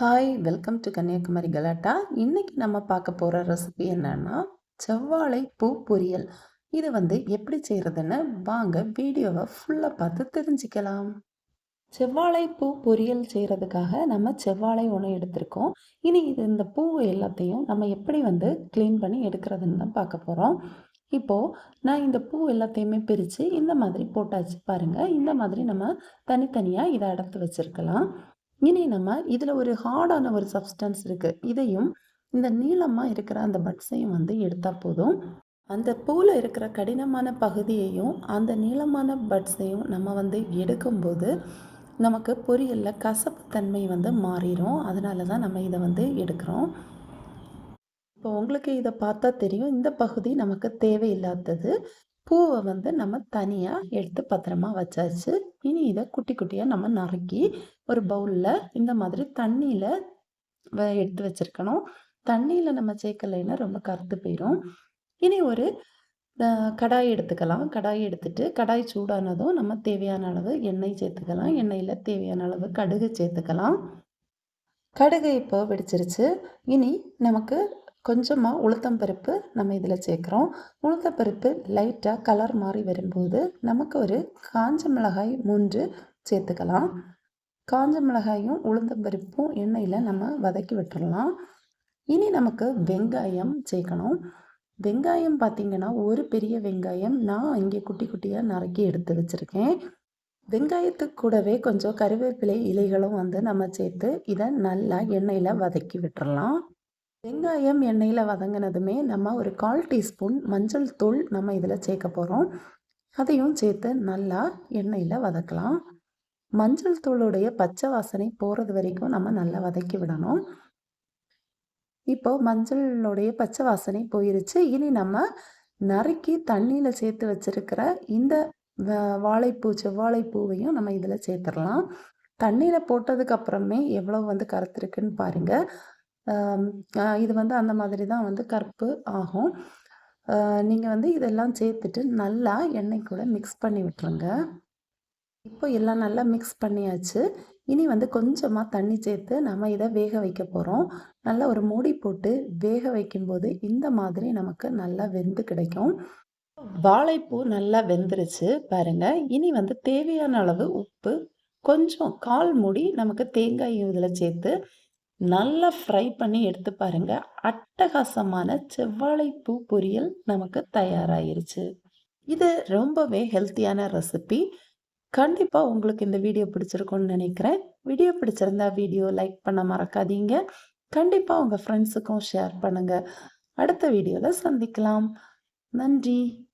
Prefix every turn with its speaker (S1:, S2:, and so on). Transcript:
S1: Hi welcome to Kanyakumari கலாட்டா இன்னைக்கு நம்ம பார்க்க போகிற ரெசிபி என்னன்னா செவ்வாழை பூ பொரியல். இது வந்து எப்படி செய்கிறதுன்னு வாங்க வீடியோவை ஃபுல்லாக பார்த்து தெரிஞ்சுக்கலாம். செவ்வாழை பூ பொரியல் செய்கிறதுக்காக நம்ம செவ்வாழை ஒன்று எடுத்திருக்கோம். இனி இது இந்த பூ எல்லாத்தையும் நம்ம எப்படி வந்து க்ளீன் பண்ணி எடுக்கிறதுன்னு தான் பார்க்க போகிறோம் இப்போது நான் இந்த பூ எல்லாத்தையுமே பிரித்து இந்த மாதிரி போட்டாச்சு பாருங்கள் இந்த மாதிரி நம்ம தனித்தனியாக இதை அடுத்து வச்சுருக்கலாம். இனி நம்ம இதில் ஒரு ஹார்டான ஒரு சப்ஸ்டன்ஸ் இருக்குது இதையும் இந்த நீளமாக இருக்கிற அந்த பட்ஸையும் வந்து எடுத்தால் போதும். அந்த பூவில் இருக்கிற கடினமான பகுதியையும் அந்த நீளமான பட்ஸையும் நம்ம வந்து எடுக்கும்போது நமக்கு பொரியலில் கசப்பு தன்மை வந்து மாறிடும் அதனால தான் நம்ம இதை வந்து எடுக்கிறோம். இப்போ உங்களுக்கு இதை பார்த்தா தெரியும். இந்த பகுதி நமக்கு தேவையில்லாதது. பூவை வந்து நம்ம தனியாக எடுத்து பத்திரமா வச்சாச்சு. இனி இதை குட்டி குட்டியாக நம்ம நறுக்கி ஒரு பவுலில் இந்த மாதிரி தண்ணியில் எடுத்து வச்சுருக்கணும். தண்ணியில் நம்ம சேர்க்கலைன்னா ரொம்ப கருத்து போயிடும் இனி ஒரு கடாய் எடுத்துக்கலாம். கடாய் எடுத்துட்டு கடாய் சூடானதும் நம்ம தேவையான அளவு எண்ணெய் சேர்த்துக்கலாம். எண்ணெயில் தேவையான அளவு கடுகு சேர்த்துக்கலாம். கடுகு இப்போ வெடிச்சிருச்சு. இனி நமக்கு கொஞ்சமாக உளுத்தம்பருப்பு நம்ம இதில் சேர்க்குறோம். உளுத்தம்பருப்பு லைட்டாக கலர் மாறி வரும்போது நமக்கு ஒரு காஞ்ச மிளகாய் மூன்று சேர்த்துக்கலாம். காஞ்ச மிளகாயும் உளுந்தம்பருப்பும் எண்ணெயில் நம்ம வதக்கி விட்டுறலாம். இனி நமக்கு வெங்காயம் சேர்க்கணும். வெங்காயம் பார்த்தீங்கன்னா ஒரு பெரிய வெங்காயம் நான் இங்கே குட்டி குட்டியாக நறுக்கி எடுத்து வச்சுருக்கேன். வெங்காயத்துக்கு கூடவே கொஞ்சம் கருவேப்பிலை இலைகளும் வந்து நம்ம சேர்த்து இதை நல்லா எண்ணெயில் வதக்கி விட்டுறலாம். வெங்காயம் எண்ணெயில் வதங்கினதுமே நம்ம ஒரு கால் டீஸ்பூன் மஞ்சள் தூள் நம்ம இதில் சேர்க்க போகிறோம் அதையும் சேர்த்து நல்லா எண்ணெயில் வதக்கலாம். மஞ்சள் தூளுடைய பச்சை வாசனை போகிறது வரைக்கும் நம்ம நல்லா வதக்கி விடணும். இப்போது மஞ்சளுடைய பச்சை வாசனை போயிருச்சு. இனி நம்ம நறுக்கி தண்ணியில் சேர்த்து வச்சிருக்கிற இந்த வ- வாழைப்பூ செவ்வாழைப்பூவையும் நம்ம இதில் சேர்த்துடலாம். தண்ணியில் போட்டதுக்கு அப்புறமே எவ்வளோ வந்து கருத்துருக்குன்னு பாருங்கள் இது வந்து அந்த மாதிரி தான் வந்து கருப்பு ஆகும். நீங்கள் வந்து இதெல்லாம் சேர்த்துட்டு நல்லா எண்ணெய் கூட மிக்ஸ் பண்ணி விட்டுருங்க. இப்போ எல்லாம் நல்லா மிக்ஸ் பண்ணியாச்சு. இனி வந்து கொஞ்சமாக தண்ணி சேர்த்து நம்ம இதை வேக வைக்க போகிறோம் நல்லா ஒரு மூடி போட்டு வேக வைக்கும்போது இந்த மாதிரி நமக்கு நல்லா வெந்து கிடைக்கும். வாழைப்பூ நல்லா வெந்துருச்சு பாருங்க. இனி வந்து தேவையான அளவு உப்பு கொஞ்சம் கால் மூடி நமக்கு தேங்காய் இதில் சேர்த்து நல்லா ஃப்ரை பண்ணி எடுத்து பாருங்க. அட்டகாசமான செவ்வாழைப்பூ பொரியல் நமக்கு தயாராயிருச்சு. இது ரொம்பவே ஹெல்த்தியான ரெசிபி கண்டிப்பாக உங்களுக்கு இந்த வீடியோ பிடிச்சிருக்கும்னு நினைக்கிறேன். வீடியோ பிடிச்சிருந்தா வீடியோ லைக் பண்ண மறக்காதீங்க. கண்டிப்பாக உங்கள் ஃப்ரெண்ட்ஸுக்கும் ஷேர் பண்ணுங்கள் அடுத்த வீடியோவில் சந்திக்கலாம். நன்றி.